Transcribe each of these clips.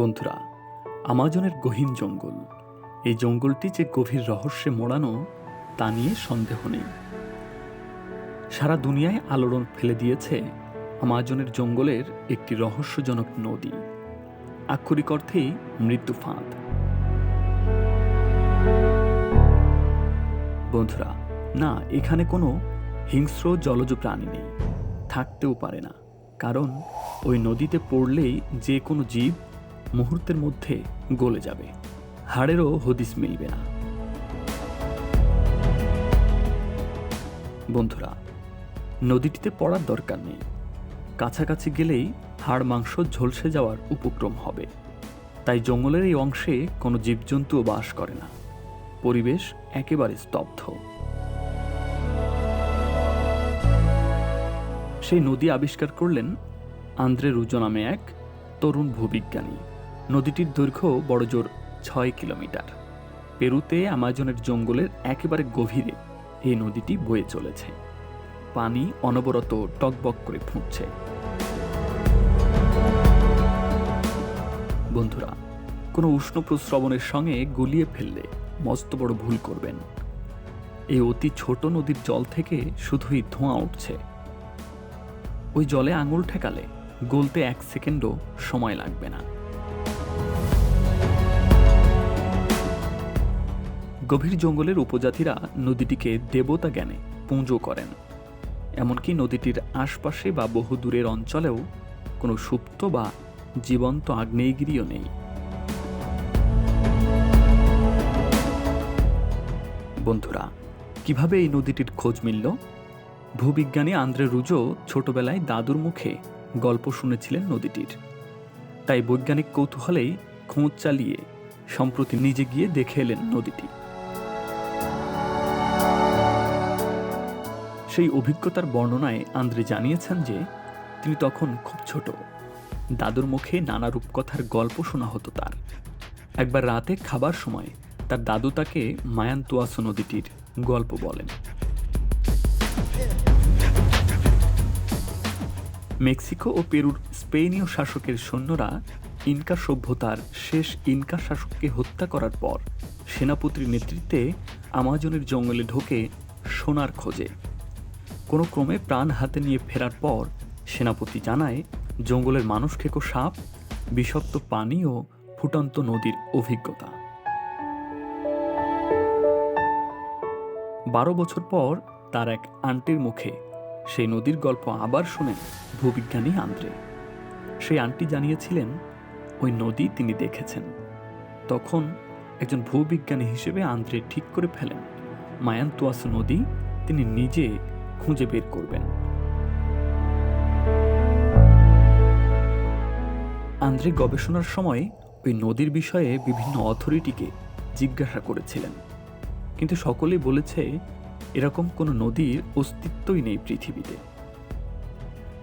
বন্ধুরা, আমাজনের গহীন জঙ্গল। এই জঙ্গলটি যে গভীর রহস্যে মোড়ানো, তা নিয়ে সন্দেহ নেই। সারা দুনিয়ায় আলোড়ন ফেলে দিয়েছে আমাজনের জঙ্গলের একটি রহস্যজনক নদী। আক্ষরিক অর্থেই মৃত্যু ফাঁদ। বন্ধুরা, না, এখানে কোনো হিংস্র জলজ প্রাণী নেই। থাকতেও পারে না, কারণ ওই নদীতে পড়লেই যে কোনো জীব মুহূর্তের মধ্যে গলে যাবে। হাড়েরও হদিস মিলবে না। বন্ধুরা, নদীটিতে পড়ার দরকার নেই। কাছাকাছি গেলেই হাড় মাংস ঝলসে যাওয়ার উপক্রম হবে। তাই জঙ্গলের এই অংশে কোনো জীবজন্তুও বাস করে না। পরিবেশ একেবারে স্তব্ধ। সেই নদী আবিষ্কার করলেন আন্দ্রে রুজো নামে এক তরুণ ভূবিজ্ঞানী। নদীটির দৈর্ঘ্য বড়জোর ছয় কিলোমিটার। পেরুতে আমাজনের জঙ্গলের একেবারে গভীরে এই নদীটি বয়ে চলেছে। পানি অনবরত টকবক করে ফুটছে। বন্ধুরা, কোনো উষ্ণ প্রস্রবণের সঙ্গে গুলিয়ে ফেললে মস্ত বড় ভুল করবেন। এই অতি ছোট নদীর জল থেকে শুধুই ধোঁয়া উঠছে। ওই জলে আঙুল ঠেকালে গলতে এক সেকেন্ডও সময় লাগবে না। গভীর জঙ্গলের উপজাতিরা নদীটিকে দেবতা জ্ঞানে পুঁজো করেন। এমনকি নদীটির আশপাশে বা বহু দূরের অঞ্চলেও কোনো সুপ্ত বা জীবন্ত আগ্নেয়গিরিও নেই। বন্ধুরা, কীভাবে এই নদীটির খোঁজ মিলল? ভূবিজ্ঞানী আন্দ্রে রুজো ছোটবেলায় দাদুর মুখে গল্প শুনেছিলেন নদীটির। তাই বৈজ্ঞানিক কৌতূহলেই খোঁজ চালিয়ে সম্প্রতি নিজে গিয়ে দেখে এলেন নদীটি। সেই অভিজ্ঞতার বর্ণনায় আন্দ্রে জানিয়েছেন যে, তিনি তখন খুব ছোট। দাদুর মুখে নানা রূপকথার গল্প শোনা হতো তার। একবার রাতে খাবার সময় তার দাদু তাকে মায়ান্তুয়াসো নদীটির গল্প বলেন। মেক্সিকো ও পেরুর স্পেনীয় শাসকের সৈন্যরা ইনকা সভ্যতার শেষ ইনকা শাসককে হত্যা করার পর সেনাপতির নেতৃত্বে আমাজনের জঙ্গলে ঢোকে সোনার খোঁজে। কোনো ক্রমে প্রাণ হাতে নিয়ে ফেরার পর সেনাপতি জানায়, জঙ্গলের মানুষ খেকো সাপ, বিষাক্ত পানি ও ফুটন্ত নদীর অভিজ্ঞতা। বারো বছর পর তার এক আন্টির মুখে সেই নদীর গল্প আবার শুনেন ভূবিজ্ঞানী আন্দ্রে। সেই আন্টি জানিয়েছিলেন, ওই নদী তিনি দেখেছেন। তখন একজন ভূবিজ্ঞানী হিসেবে আন্দ্রে ঠিক করে ফেলেন, মায়ান্তুয়াস নদী তিনি নিজে খুঁজে বের করবেন। আন্দ্রে গবেষণার সময় ওই নদীর বিষয়ে বিভিন্ন অথরিটিকে জিজ্ঞাসা করেছিলেন। কিন্তু সকলেই বলেছে, এরকম কোনো নদীর অস্তিত্বই নেই পৃথিবীতে।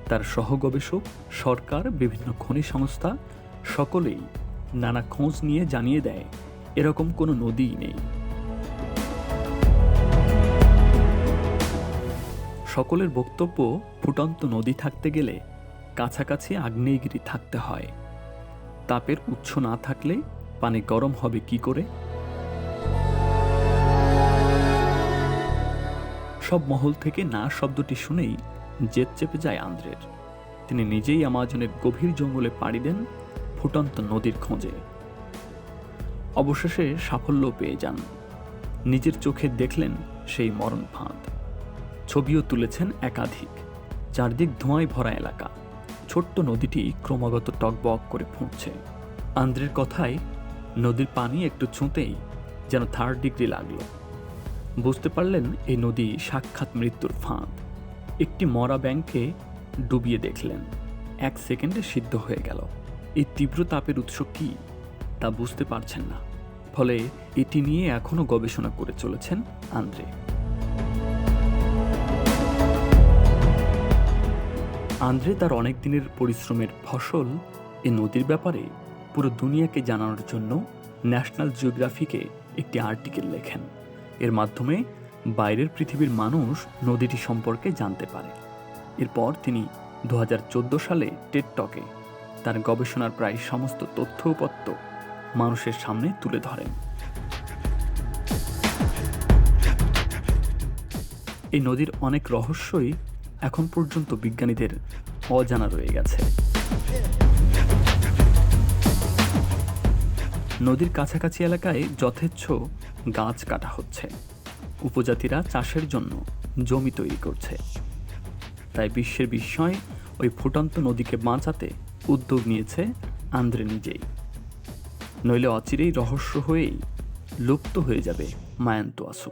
তার সহগবেষক, সরকার, বিভিন্ন খনি সংস্থা সকলেই নানা খোঁজ নিয়ে জানিয়ে দেয়, এরকম কোনো নদীই নেই। সকলের বক্তব্য ফুটন্ত নদী থাকতে গেলে কাছাকাছি আগ্নেয়গিরি থাকতে হয়। তাপের উৎস না থাকলে পানি গরম হবে কি করে? সব মহল থেকে না শব্দটি শুনেই জেদ চেপে যায় আন্দ্রের। তিনি নিজেই আমাজনের গভীর জঙ্গলে পাড়ি দেন ফুটন্ত নদীর খোঁজে। অবশেষে সাফল্য পেয়ে যান। নিজের চোখে দেখলেন সেই মরণ ফাঁদ। ছবিও তুলেছেন একাধিক। চারদিক ধোঁয়ায় ভরা এলাকা। ছোট্ট নদীটি ক্রমাগত টকবক করে ফুটছে। আন্দ্রের কথায়, নদীর পানি একটু ছুঁতেই যেন থার্ড ডিগ্রি লাগল। বুঝতে পারলেন এই নদী সাক্ষাৎ মৃত্যুর ফাঁদ। একটি মরা ব্যাংকে ডুবিয়ে দেখলেন। এক সেকেন্ডে সিদ্ধ হয়ে গেল। এই তীব্র তাপের উৎস কি, তা বুঝতে পারছেন না। ফলে এটি নিয়ে এখনও গবেষণা করে চলেছেন আন্দ্রে। আন্দ্রে তার অনেক দিনের পরিশ্রমের ফসল এ নদীর ব্যাপারে পুরো দুনিয়াকে জানানোর জন্য ন্যাশনাল জিওগ্রাফিকে একটি আর্টিকেল লেখেন। এর মাধ্যমে বাইরের পৃথিবীর মানুষ নদীটি সম্পর্কে জানতে পারে। এরপর তিনি দু হাজার চোদ্দ সালে টেট টকে তার গবেষণার প্রায় সমস্ত তথ্য উপত্য মানুষের সামনে তুলে ধরেন। এই নদীর অনেক রহস্যই এখন পর্যন্ত বিজ্ঞানীদের অজানা রয়ে গেছে। নদীর কাছাকাছি এলাকায় যথেচ্ছ গাছ কাটা হচ্ছে। উপজাতিরা চাষের জন্য জমি তৈরি করছে। তাই বিশ্বের বিস্ময় ওই ফুটন্ত নদীকে বাঁচাতে উদ্যোগ নিয়েছে আন্দ্রে নিজেই। নইলে অচিরেই রহস্য হয়েই লুপ্ত হয়ে যাবে মায়ান্ত আসু